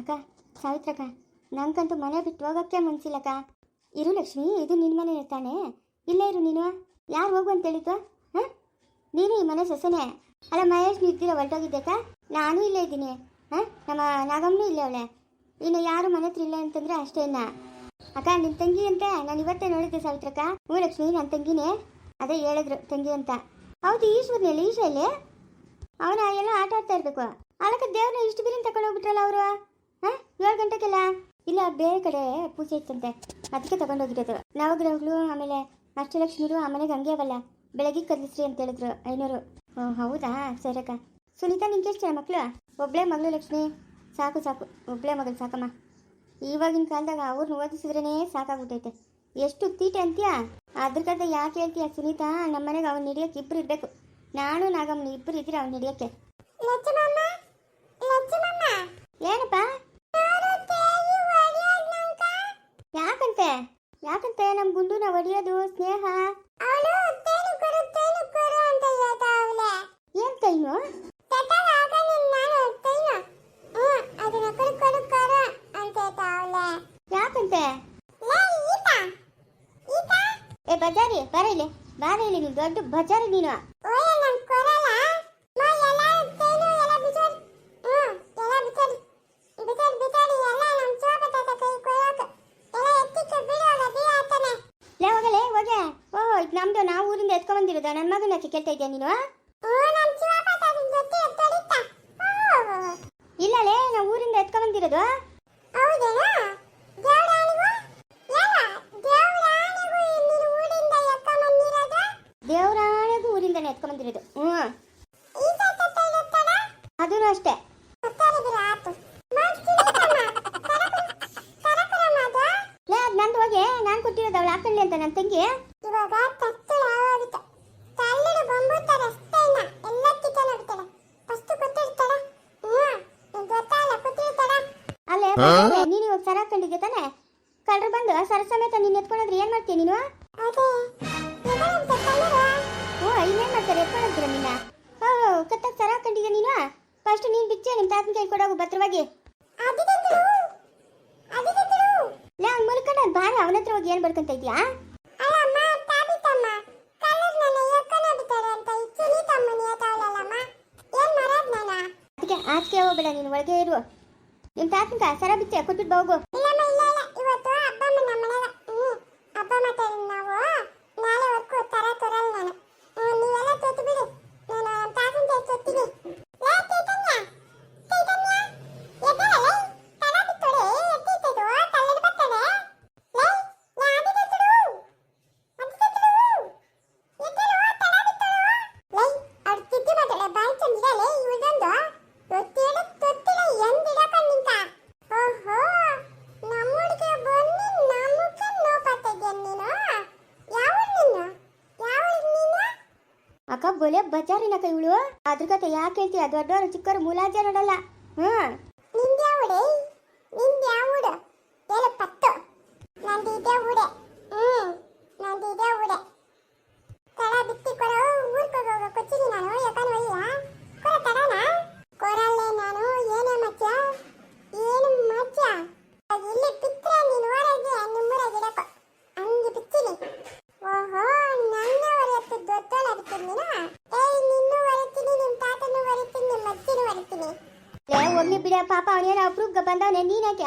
ಅಕ್ಕ, ಸಾವಿತ್ರಕ್ಕ ನಂಗಂತೂ ಮನೆ ಬಿಟ್ಟು ಹೋಗೋಕ್ಕೆ ಮನ್ಸಿಲ್ಲಕ್ಕ. ಇರು ಲಕ್ಷ್ಮಿ, ಇದು ನಿನ್ನ ಮನೆ ಇರ್ತಾನೆ ಇಲ್ಲೇ ಇರು ನೀನು. ಯಾರು ಹೋಗು ಅಂತ ಹೇಳಿದ್ದು? ಹಾಂ? ನೀನು ಈ ಮನೆ ಸೊಸೆನೇ. ಅಲ್ಲ, ಮಹೇಶ್ ನಿಂತಿರೋ ಹೊರಟೋಗಿದ್ದಕ್ಕ ನಾನು ಇಲ್ಲೇ ಇದ್ದೀನಿ. ಹಾಂ? ನಮ್ಮ ನಾಗಮ್ಮನೂ ಇಲ್ಲೇ ಅವಳೆ. ಇನ್ನು ಯಾರು ಮನೆ ಹತ್ರ ಇಲ್ಲ ಅಂತಂದ್ರೆ ಅಷ್ಟೇನ ಅಕ್ಕ ನಿನ್ನ ತಂಗಿ ಅಂತ ನಾನು ಇವತ್ತೇ ನೋಡಿದ್ದೆ ಸಾವಿತ್ರಕ್ಕ. ಹ್ಞೂ ಲಕ್ಷ್ಮಿ ನನ್ನ ತಂಗಿನೇ. ಅದೇ ಹೇಳಿದ್ರು ತಂಗಿ ಅಂತ. ಹೌದು, ಈಶ್ವರ್ನಲ್ಲಿ ಈಶ ಇಲ್ಲಿ ಅವನ ಎಲ್ಲ ಆಟ ಆಡ್ತಾ ಇರಬೇಕು. ಅಲ್ಲಕ್ಕ, ದೇವ್ರನ್ನ ಇಷ್ಟು ಬಿರಿನ ತಗೊಂಡೋಗ್ಬಿಟ್ರಲ್ಲ ಅವರು? ಹಾಂ ಏಳು ಗಂಟೆಗೆಲ್ಲ? ಇಲ್ಲ ಬೇರೆ ಕಡೆ ಪೂಜೆ ಇತ್ತಂತೆ. ಅದಕ್ಕೆ ತಗೊಂಡೋಗಿರೋದು ನವಗ್ರಹಗಳು ಆಮೇಲೆ ಅಷ್ಟಲಕ್ಷ್ಮಿರು ಆ ಮನೆಗೆ ಹಂಗೆ ಅವಲ್ಲ ಬೆಳಗ್ಗೆ ಕದಲಿಸ್ರಿ ಅಂತ ಹೇಳಿದ್ರು ಐನೂರು. ಓ ಹೌದಾ? ಸರಕ್ಕ ಸುನೀತಾ ನಿಂಗೆ ಎಷ್ಟು ಮಕ್ಕಳು ಒಬ್ಬಳೇ ಮಗಳು ಲಕ್ಷ್ಮಿ. ಸಾಕು ಸಾಕು. ಒಬ್ಬಳೇ ಮಗಳು ಸಾಕಮ್ಮ. ಇವಾಗಿನ ಕಾಲದಾಗ ಅವ್ರನ್ನ ಓದಿಸಿದ್ರೇ ಸಾಕಾಗ್ಬಿಟ್ಟೈತೆ. ಎಷ್ಟು ತೀಟೆ ಅಂತೀಯಾ? ಅದ್ರಕಂತ ಯಾಕೆ ಹೇಳ್ತೀಯ ಸುನೀತಾ? ನಮ್ಮ ಮನೆಗೆ ಅವ್ನು ಹಿಡಿಯೋಕೆ ಇಬ್ಬರು ಇರಬೇಕು. ನಾನು ನಾಗಮ್ಮನ ಇಬ್ಬರು ಇದ್ದೀರಿ ಅವ್ನು ಹಿಡಿಯೋಕ್ಕೆ. ಏನಪ್ಪ? ಯಾಕಂತೆ ನಮ್ಮ ಗುಂಡುನ ಹೊಡಿಯೋದು ಸ್ನೇಹ? ಏನ್ ಕೈನು ಯಾಕಂತೆ? ಏ ಬಜಾರಿ ಬರ ಇಲ್ಲಿ. ಬಾರ ಇಲ್ಲಿ ನೀನು ದೊಡ್ಡ ಬಜಾರಿ ನೀನು ಲೇ ಹೋಗಲೇ ಹೋಗೆ ಓ ಇದು ನಮ್ದು ನಾವು ಊರಿಂದ ಎತ್ಕೊಂಡ್ ನನ್ನ ಮಗನ ಕೇಳ್ತಾ ಇದೆಯಾ ನೀನು ಇಲ್ಲಲೇ ನಾವು ಊರಿಂದ ಎತ್ಕೊಂಡ್ ಬಂದಿರೋದು ದೇವರಾಣೆಗೂ? ಊರಿಂದನೇ ಎತ್ಕೊಂಡ್ ಬಂದಿರೋದು ಹ್ಞೂ ಅದೂ ಅಷ್ಟೇ ಲೇ ಅದು ನಂದು ಹೋಗಿ ನಾನು ಕೊಟ್ಟಿರೋದು ಅವಳು ಹಾಕೊಳ್ಳಿ ಅಂತ ನನ್ನ ತಂಗಿ ಇವಾಗ ತತ್ತಳ ಆಗುತ್ತೆ ತಳ್ಳಿಡು ಬಂಬುತ್ತಾರೆ ಅಷ್ಟೇ ಇಲ್ಲ ಎಲ್ಲ ಕಿಚನ್ ಆಗ್ತಾರೆ ಫಸ್ಟ್ ಗೊತ್ತಿರ್ತಾರ ಹ್ಞೂ ಗೊತ್ತಾಗಲ್ಲ ಗೊತ್ತಿರ್ತಾರ ಅಲ್ಲೇ ಬಂದ್ರೆ ನೀನು ಇವಾಗ ಸರ ಹಾಕೊಂಡಿದ್ದೆ ತಾನೆ? ಕಳ್ರು ಬಂದು ಸರ ಸಮೇತ ನೀನು ಎತ್ಕೊಂಡ್ರೆ ಏನ್ ಮಾಡ್ತೀಯ ನೀನು? ಓ ಇನ್ನೇನ್ ಮಾಡ್ತಾರೆ? ಎತ್ಕೊಂಡ್ರ ನಿನ್ನ? ಓ ಕತ್ತಾಗ ಸರ ಹಾಕೊಂಡಿದ್ದೆ ನೀನು? ಫಸ್ಟ್ ನೀನ್ ಬಿಚ್ಚೆ ನಿಮ್ ತಾತನ ಕೈ ಕೊಡೋಗು ಭದ್ರವಾಗಿ. ಲೇ ಅವ್ನ ಮುಲ್ಕೊಂಡ ಬಾರ ಅವನ ಹತ್ರ ಹೋಗಿ ಏನ್ ಬರ್ಕೊಂತ ಇದ್ಯಾ ಆಚೆ ಹೋಗ್ಬೇಡ ನೀನು ಒಳಗೆ ಇರು. ನಿಮ್ ತಾತನ ಸರ ಬಿಚ್ಚಿ ಕೊಟ್ಬಿಟ್ಟು ಹೋಗು ಬೊಲೆ ಬಜಾರಿನ ಇವಳು ಅದ್ರ ಕತೆ ಯಾಕೆ ಹೇಳ್ತೀಯ ದೊಡ್ಡವರು, ಚಿಕ್ಕವರು ಮುಲಾಜ ನೋಡಲ್ಲ. ಹ್ಮ್. ನಿಂದ ಯಾವುಡೆ ನಿಂದ ಯಾವುಡು ಹೇಳ ಪತ್ತು. ನಂದು ಇದೇ ಹ್ಮ್, ನಂದು ಇದೇ ಊಡೆ. ತಡ ಬಿತ್ತಿ ಕೊಡ ಊರ್ಗೆ ಹೋಗೋ ಕೊಚ್ಚಿನಿ ನಾನು ಯಾಕಂದ್ರೆ ಒಯ್ಯ ಕೊರ ಕೊರಲ್ಲೇ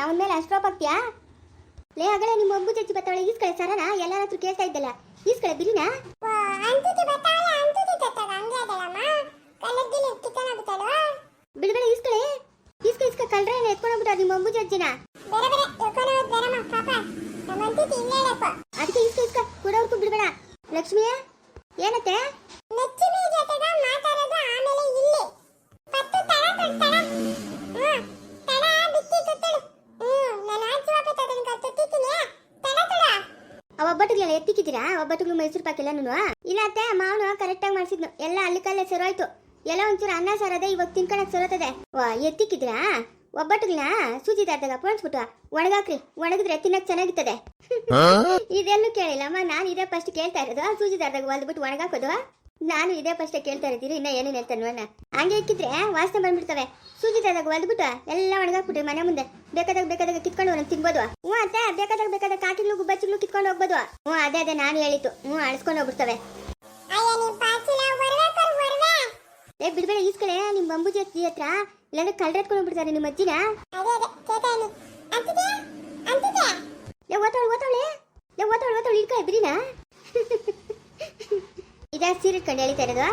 ಅವನ ಮೇಲೆ ಅಷ್ಟ್ರೋಪ್ ಆಗ್ತೀಯಾ ಲೇ ಆಗಲೇ ನಿಮ್ಮ ಮಗು ಚಚ್ಚಿ ಬತ್ತಾಳೆ ಈಸ್ಕಳೆ ಸರನ ಎಲ್ಲರ ಹತ್ರ ಕೇಳ್ತಾ ಇದ್ದಲ್ಲ. ಈಸ್ಕಳೆ ಆಗ್ಬಿಟ್ಟಳು. ಬಿಡ್ಬೇಡ ಈಸ್ಕಳೆ. ಈಸ್ಕ ಈಸ್ಕ ಕಳ್ರೆ ಎತ್ಕೊಂಡೋಗ್ಬಿಟ್ಟ ನಿಮ್ಮ ಮಗು ಚಚ್ಚಿನ. ಅದಕ್ಕೆ ಈಸ್ಕ ಈಸ್ಕ ಕೊಡೋರ್ಕು ಬಿಡಬೇಡ. ಲಕ್ಷ್ಮಿ ಮೈಸೂರು ಇಲ್ಲ ಅತ್ತೆ ಮಾವನು ಕರೆಕ್ಟಾಗಿ ಮಾಡಿಸಿದ್ನು. ಎಲ್ಲ ಅಲ್ಲಿ ಕಲ್ಲೇ ಸರೋಯ್ತು. ಎಲ್ಲ ಒಂಚೂರು ಅನ್ನ ಸಾರದೆ ಇವಾಗ ತಿನ್ಕೊಳಕ್ ಸರೋತದೆ. ವಾ ಎತ್ತಿಕ್ಕಿದ್ರಾ? ಒಬ್ಬಟ್ಟುಗಳನ್ನ ಸೂಜಿ ದಾರದಾಗ ಪೋಣಿಸ್ಬಿಟ್ಟು ಒಣಗಾಕ್ರಿ ಒಣಗಿದ್ರೆ ತಿನ್ನಕ್ ಚೆನ್ನಾಗಿರ್ತದೆ. ಇದೆಲ್ಲೂ ಕೇಳಿಲ್ಲಮ್ಮ ನಾನು ಇದೇ ಫಸ್ಟ್ ಕೇಳ್ತಾ ಇರೋದು. ಸೂಜಿ ದಾರದಾಗ ಹೊಲ್ದ್ಬಿಟ್ಟು ಒಣಗಾಕೋದು. ನಾನು ಇದೇ ಫಸ್ಟ್ ಕೇಳ್ತಾ ಇರ್ತೀರಿ ಇನ್ನ ಏನೇನು ಹೇಳ್ತಾನೆ ನೋಡೋಣ ಹಂಗೆ ಇಕ್ಕಿದ್ರೆ ವಾಸನೆ ಬಂದ್ಬಿಡ್ತವೆ. ಸೂಜಿದಾಗ ಒಲ್ದ್ಬಿಟ್ಟು ಎಲ್ಲ ಒಣಗಾಕ್ಬಿಟ್ರಿ ಮನೆ ಮುಂದೆ. ಬೇಕಾದಾಗ ಬೇಕಾದಾಗ ಕಿತ್ಕೊಂಡು ಒಂದೊಂದು ತಿನ್ಬೋದು ಹ್ಞೂ ಅತ್ತೆ ಬೇಕಾದಾಗ ಬೇಕಾದಾಗ ಕಾಟಿಲು ಗುಬ್ಬಚ್ಚಿಗ್ಲು ಕಿತ್ಕೊಂಡು ಹೋಗ್ಬೋದು ಹ್ಞೂ ಅದೇ ಅದೇ ನಾನು ಹೇಳಿತ್ತು ಹ್ಞೂ ಅಳಿಸ್ಕೊಂಡು ಹೋಗ್ಬಿಡ್ತವೆ. ಏ ಬಿಡ್ಬೇಡ ಈಸ್ಕಡೆ ನಿಮ್ಮ ಬಂಬುಜಿ ಅಜ್ಜಿ ಹತ್ರ ಇಲ್ಲಾಂದ್ರೆ ಕಳ್ರೆತ್ಕೊಂಡು ಹೋಗ್ಬಿಡ್ತಾರೆ ನಿಮ್ಮ ಅಜ್ಜಿನ. ಓತಾಳೆ ಲೇ ಓತಾವಳು ಓತಾವಳು. ಇಡ್ಕ ಇಬ್ರಿನ ಇದಾ ಸೀರೆ ಕಂಡು ಹೇಳ್ತಾ ಇರೋದು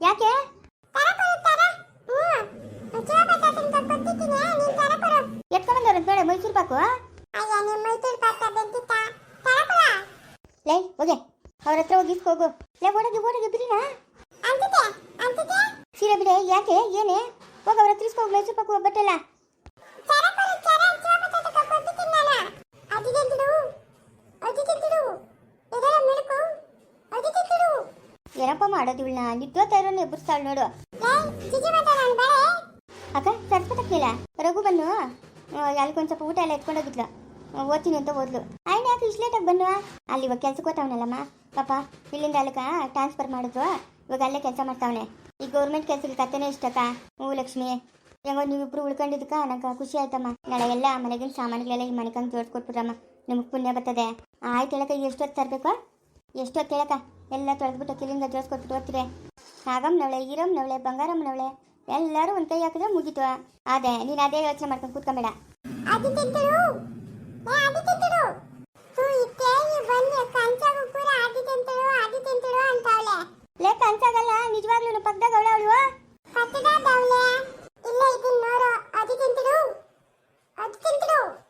ಯಾಕೆ? ತರ ಕೊಡು ತರ ಹ್ಞೂ ಜೋಬ ತಾತನ್ ಕೊಟ್ಟಿದ್ದೀನಿ ನೀನ್ ತರ ಕೊಡು ಎತ್ಕೊಂಡ್ಬಂದವ್ರ ಬೇಡ ಮೈಸೂರು ಪಾಕು ಲೇ, ಹೋಗೆ. ಅವ್ರ ಹತ್ರ ಹೋಗಿ ಇಸ್ಕೋಗು ಲೇ, ಓಡೋಗಿ ಓಡೋಗಿ ಅಂತಿದ್ಯಾ? ಸೀರೆ ಬಿಡೆ, ಯಾಕೆ? ಏನೇ? ಹೋಗ, ಅವ್ರ ಹತ್ರ ಇಸ್ಕೋಗು ಮೈಸೂರು ಪಾಕು ಬಟ್ಟೆಲ್ಲ ತರ ಏನಪ್ಪ ಮಾಡೋದು ಇವಳನ್ನ? ನಿದ್ದೋತ ಇರೋನು ಎಬ್ಬರಿಸ್ತಾಳು ನೋಡು. ಅಕ್ಕ ಸರ್ಸ್ಕೊತಕ್ಕಿಲ್ಲ ರಘು ಬನ್ನು. ಅಲ್ಲಿಗೊಂದು ಸ್ವಲ್ಪ ಊಟ ಎಲ್ಲ ಎತ್ಕೊಂಡೋಗಿದ್ಲು. ಓದ್ತೀನಿ ಅಂತ ಓದ್ಲು. ಆಯ್ನ, ಯಾಕೆ ಇಷ್ಟು ಲೇಟಾಗಿ ಅಲ್ಲಿ ಇವಾಗ ಕೆಲ್ಸಕ್ಕೆ ಹೋಗ್ತಾವನಲ್ಲಮ್ಮ. ಪಾಪ, ಇಲ್ಲಿಂದ ಅಲ್ಲಕ್ಕ ಟ್ರಾನ್ಸ್ಫರ್ ಮಾಡಿದ್ರು ಇವಾಗ ಅಲ್ಲೇ ಕೆಲಸ ಮಾಡ್ತಾವನೆ. ಈ ಗೌರ್ಮೆಂಟ್ ಕೆಲ್ಸಕ್ಕೆ ಕತೆನೇ ಇಷ್ಟಕ್ಕ ಹ್ಞೂ, ಲಕ್ಷ್ಮಿ. ಹೆಂಗೋ ನೀವಿಬ್ರು ಉಳ್ಕೊಂಡಿದ್ದಕ್ಕ, ನಂಗೆ ಖುಷಿ ಆಯ್ತಮ್ಮ. ನಾಳೆ ಎಲ್ಲ ಮನೆಗಿನ ಸಾಮಾನುಗಳೆಲ್ಲ ಈ ಮನೆಗಂಗೆ ಜೋಡಿಸ್ಕೊಟ್ಬಿಟ್ರಮ್ಮ ನಿಮಗೆ ಪುಣ್ಯ ಬರ್ತದೆ. ಆಯ್ತು ಹೇಳಕ್ಕ ಎಷ್ಟೊತ್ತು ತರಬೇಕು? ಎಷ್ಟೊತ್ತು ಹೇಳಕ್ಕ? ಎಲ್ಲ ತೊಳೆದ್ಬಿಟ್ಟು ಕಿಲಿಂದ ನವಳೆ ಓದ್ತಿರೆ ನಾಗಮ್ಮನವಳೆ ಈರಮ್ಮನವಳೆ ಬಂಗಾರಮ್ಮನವಳೆ ಎಲ್ಲರೂ ಒಂದು ಕೈ ಹಾಕಿದ್ರೆ ಮುಗೀತು. ಅದೇ ನೀನು ಅದೇ ಯೋಚನೆ ಮಾಡ್ಕೊಂಡು ಕೂತ್ಕೊಂಬೇಡ. ನಿಜವಾಗ್ಲೂ ಪಕ್ಕದಾಗ ಅವಳೆ ಇಲ್ಲ ಇದನ್ನ ನೋಡು ಅದು ತಿಂತಿಡು ಅದು ಹೋಯಪ್ಪ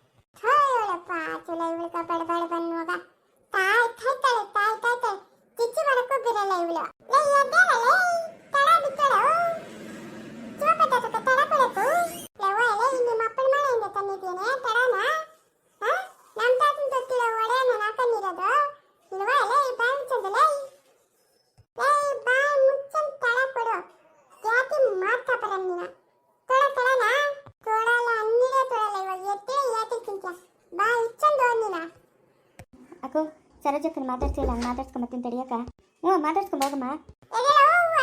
ಸರೋಜಕ್ಕನ ಮಾತಾಡ್ತಿಲ್ಲ ಹಂಗೆ ಮಾತಾಡ್ಸ್ಕೊಂಬತ್ತೀನಿ ತಡಿಯಕ್ಕ ಹ್ಞೂ ಮಾತಾಡ್ಸ್ಕೊಂಡ್ ಹೋಗಮ್ಮ. ಎಲ್ಲೋ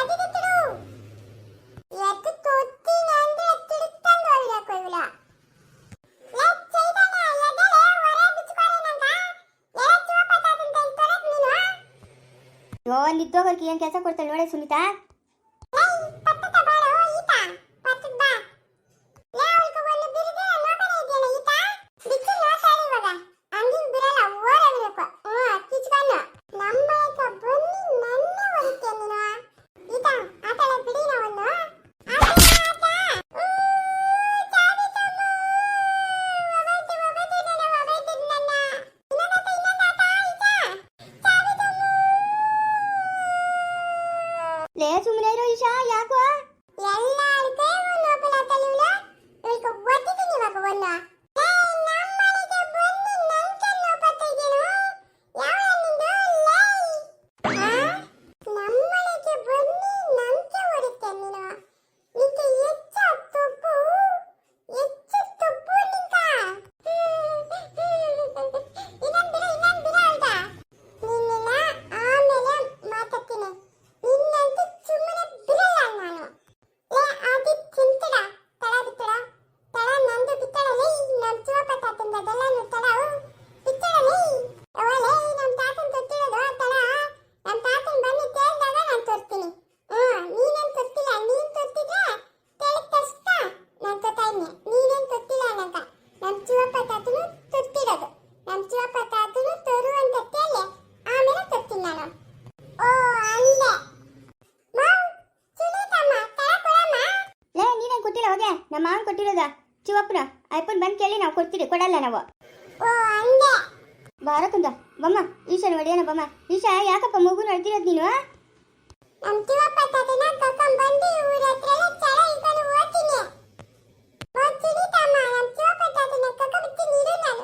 ಅದಿಗಿತ್ತಿರು ಏನು ಕೆಲಸ ಕೊಡ್ತಾಳೆ ನೋಡೆ ಅಲ್ಬೇಕು ಅಪ್ಪನ ಬಂದು ಕೇಳಿ ನಾವು ಕೊಡ್ತೀವಿ ಕೊಡಲ್ಲ ನಾವು. ಬಾರಕುಂದ ಬಮ್ಮ ಈಶಾನ ಒಡೆಯನ ಬಮ್ಮ. ಈಶಾ ಯಾಕಪ್ಪ ಮಗು ನಡ್ದಿರೋದು ನೀನು? ಓದ್ತೀನಿ. ಓದ್ತೀನಿ ತಮ್ಮ ನಮ್ಮ ಚಿವಪ್ಪ ತಾತನ ಕಕ್ಕ ಬಿಡ್ತೀನಿ ಇರು ನಾನು.